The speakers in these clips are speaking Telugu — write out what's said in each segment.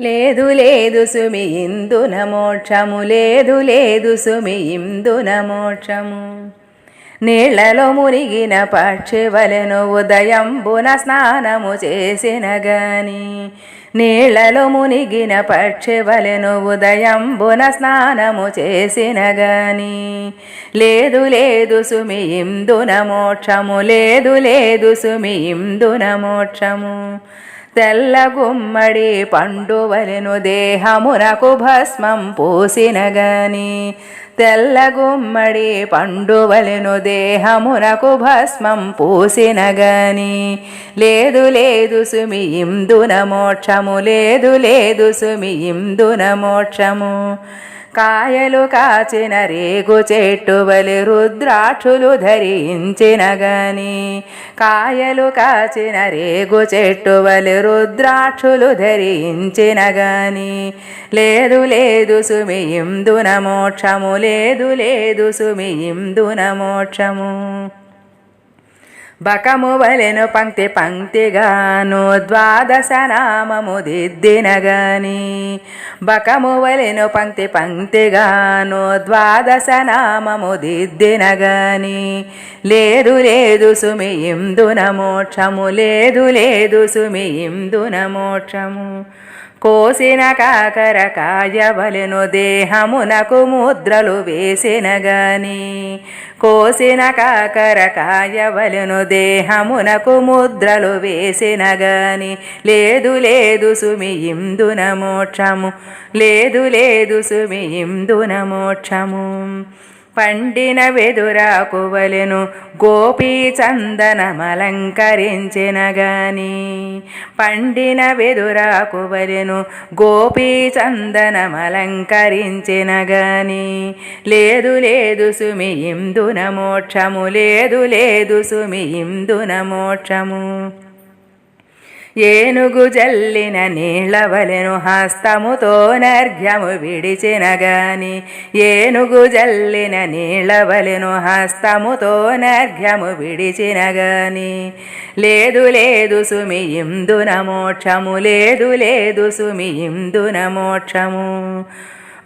లేదు లేదు సుమి ఇందున మోక్షము. లేదు లేదు సుమి ఇందున మోక్షము. నీళ్ళలో మునిగిన పక్షివలెను ఉదయంబున స్నానము చేసిన గాని. నీళ్ళలో మునిగిన పక్షివలెను ఉదయంబున స్నానము చేసిన గాని. లేదు లేదు సుమి ఇందున మోక్షము లేదు లేదు సుమి ఇందున మోక్షము. తెల్ల గుమ్మడి పండువలెను దేహమునకు భస్మం పూసిన గాని. తెల్లగుమ్మడి పండువలెను దేహమునకు భస్మం పూసిన గాని. లేదు లేదు సుమి ఇందున మోక్షము. లేదు లేదు సుమి ఇందున మోక్షము. కాయలు కాచిన రేగు చెట్టు బలి రుద్రాక్షులు ధరించిన గాని. కాయలు కాచిన రేగు చెట్టు బలి రుద్రాక్షులు ధరించిన గాని. లేదు లేదు సుమి ఇందున మోక్షము. లేదు లేదు సుమి ఇందున మోక్షము బకము వలెను పంక్తి పంక్తిగాను ద్వాదశ నామము దిద్దినగాని. బకము వలెను పంక్తి పంక్తిగాను ద్వాదశ నామము దిద్దినగాని. లేదు లేదు సుమి ఇందున మోక్షము లేదు లేదు సుమి ఇందున మోక్షము కోసిన కాకర కాయవలెను దేహమునకు ముద్రలు వేసిన గాని కోసిన కాకర కాయవలెను దేహమునకు ముద్రలు వేసిన గాని లేదు లేదు సుమి ఇందున మోక్షము. లేదు లేదు సుమి ఇందున మోక్షము. పండిన వెదురాకు వలెను గోపీ చందనమలంకరించిన గాని. పండిన వెదురాకు వలెను గోపీ చందనమలంకరించిన గాని. లేదు లేదు సుమి ఇందున మోక్షము. లేదు లేదు సుమి ఇందున మోక్షము. ఏనుగు జల్లిన నీళ్ళవలెను హస్తముతో నర్ఘ్యము విడిచిన గాని ఏనుగు జల్లిన నీళ్ళవలెను హస్తముతో నర్ఘ్యము విడిచిన గాని లేదు లేదు సుమి ఇందున మోక్షము లేదు లేదు సుమి ఇందున మోక్షము.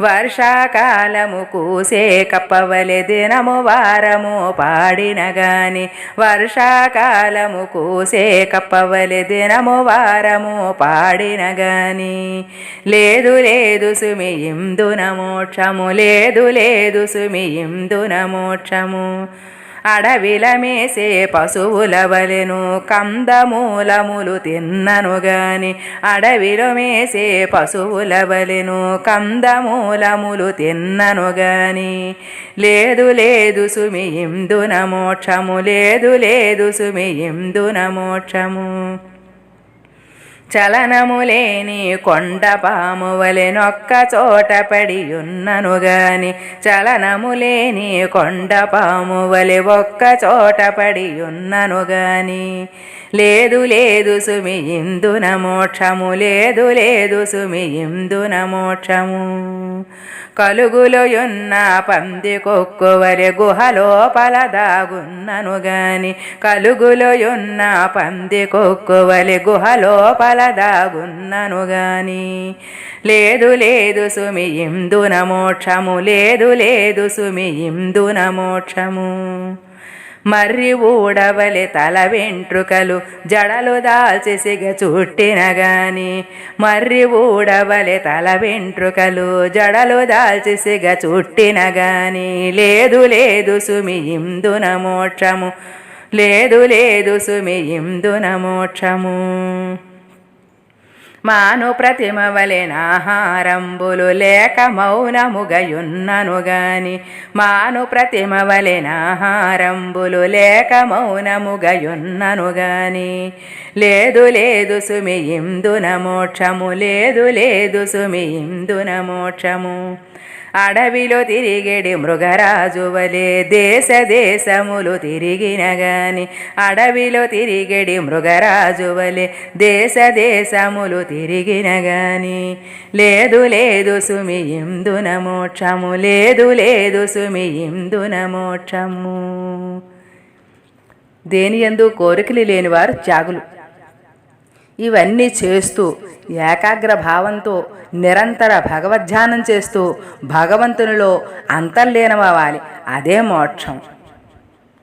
వర్షాకాలము కూసే కప్పవలె దినము వారము పాడిన గాని వర్షాకాలము కూసే కప్పవలె దినము వారము పాడిన గాని. లేదు లేదు సుమి ఇందున మోక్షము లేదు లేదు సుమి ఇందున మోక్షము. అడవిల మేసే పశువుల వలెను కందమూలములు తిన్నను గాని అడవిలో మేసే పశువుల వలెను కందమూలములు తిన్నను గాని. లేదు లేదు సుమి ఇందున మోక్షము లేదు లేదు సుమి ఇందున మోక్షము. చలనము లేని కొండపాము వలెనొక్క చోట పడి ఉన్నను గాని చలనము లేని ఒక్క చోట పడి ఉన్నను గాని. లేదు లేదు సుమి ఇందున మోక్షము. లేదు లేదు సుమి ఇందున మోక్షము. కలుగులో ఉన్న పంది కొక్కువరి గుహలోపల దాగున్నను గాని. కలుగులో ఉన్న పంది కొక్కువలి గుహలోపల దాగున్నను గాని. లేదు లేదు సుమి ఇందున మోక్షము. లేదు లేదు సుమి ఇందున మోక్షము. మర్రి ఊడవలి తల వెంట్రుకలు జడలు దాల్చి సిగ చుట్టిన గాని. మర్రి ఊడవలి తల వెంట్రుకలు జడలు దాల్చి సిగ చుట్టిన గాని. లేదు లేదు సుమి ఇందున మోక్షము. లేదు లేదు సుమి ఇందున మోక్షము. మాను ప్రతిమవలెనాహారంబులు లేక మౌనముగయున్నను గాని మాను ప్రతిమవలెనాహారంబులు లేక మౌనముగయున్నను గాని లేదు లేదు సుమి ఇందున మోక్షము లేదు లేదు సుమి ఇందున మోక్షము. అడవిలో తిరిగేడి మృగరాజు వలే దేశ దేశములు తిరిగిన గాని అడవిలో తిరిగేడి మృగరాజు వలే దేశ దేశములు తిరిగిన గాని లేదు లేదు సుమి ఇందున మోక్షము లేదు లేదు సుమి ఇందున మోక్షము. దేని ఎందు కోరికలు లేనివారు త్యాగులు. ఇవన్నీ చేస్తూ ఏకాగ్ర భావంతో నిరంతర భగవధ్యానం చేస్తూ భగవంతునిలో అంతర్లీనమవ్వాలి. అదే మోక్షం.